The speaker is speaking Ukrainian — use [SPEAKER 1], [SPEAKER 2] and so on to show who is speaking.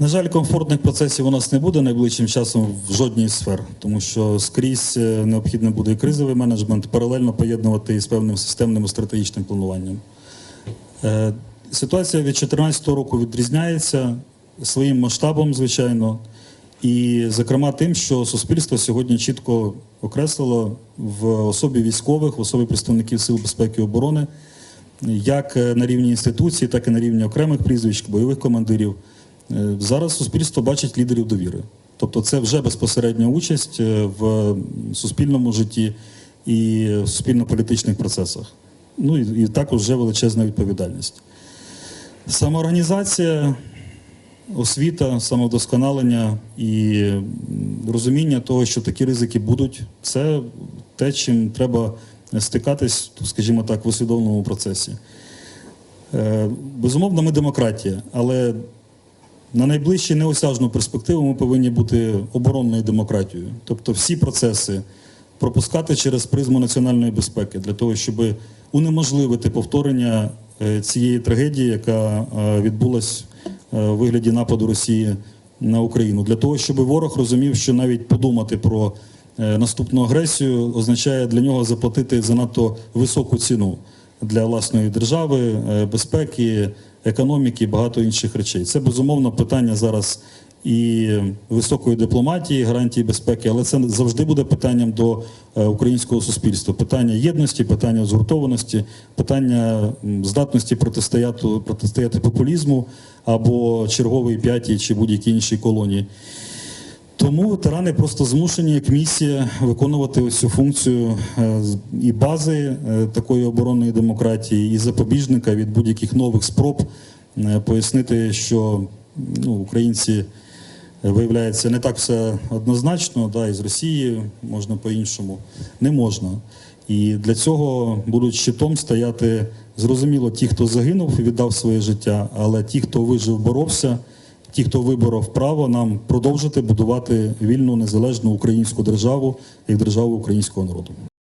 [SPEAKER 1] На жаль, комфортних процесів у нас не буде найближчим часом в жодній сфер, тому що скрізь е, необхідно буде і кризовий менеджмент паралельно поєднувати із певним системним і стратегічним плануванням. Е, Ситуація від 2014 року відрізняється своїм масштабом, звичайно, і, зокрема, тим, що суспільство сьогодні чітко окреслило в особі військових, в особі представників Сил безпеки і оборони, як е, на рівні інституцій, так і на рівні окремих прізвищ, бойових командирів. Е, Зараз суспільство бачить лідерів довіри. Тобто це вже безпосередня участь е, в суспільному житті і в суспільно-політичних процесах. Ну і, і також вже величезна відповідальність. Самоорганізація, освіта, самовдосконалення і розуміння того, що такі ризики будуть, це те, чим треба стикатись, скажімо так, в усвідомленому процесі. Е, Безумовно, ми демократія, але на найближчу неосяжну перспективу ми повинні бути оборонною демократією. Тобто всі процеси пропускати через призму національної безпеки для того, щоб унеможливити повторення е, цієї трагедії, яка е, відбулась е, у вигляді нападу Росії на Україну, для того, щоб ворог розумів, що навіть подумати про наступну агресію означає для нього заплатити занадто високу ціну для власної держави, безпеки, економіки і багато інших речей. Це безумовно питання зараз і високої дипломатії, гарантії безпеки, але це завжди буде питанням до е, українського суспільства. Питання єдності, питання згуртованості, питання здатності протистояти, протистояти популізму або черговій п'ятій чи будь-якій іншій колонії. Тому ветерани просто змушені як місія виконувати ось цю функцію е, і бази е, такої оборонної демократії, і запобіжника від будь-яких нових спроб е, пояснити, що ну, українці виявляється не так все однозначно, да, і з Росії можна по-іншому. Не можна. І для цього будуть щитом стояти зрозуміло ті, хто загинув і віддав своє життя, але ті, хто вижив, боровся. Ті, хто виборов право нам продовжити будувати вільну незалежну українську державу як державу українського народу.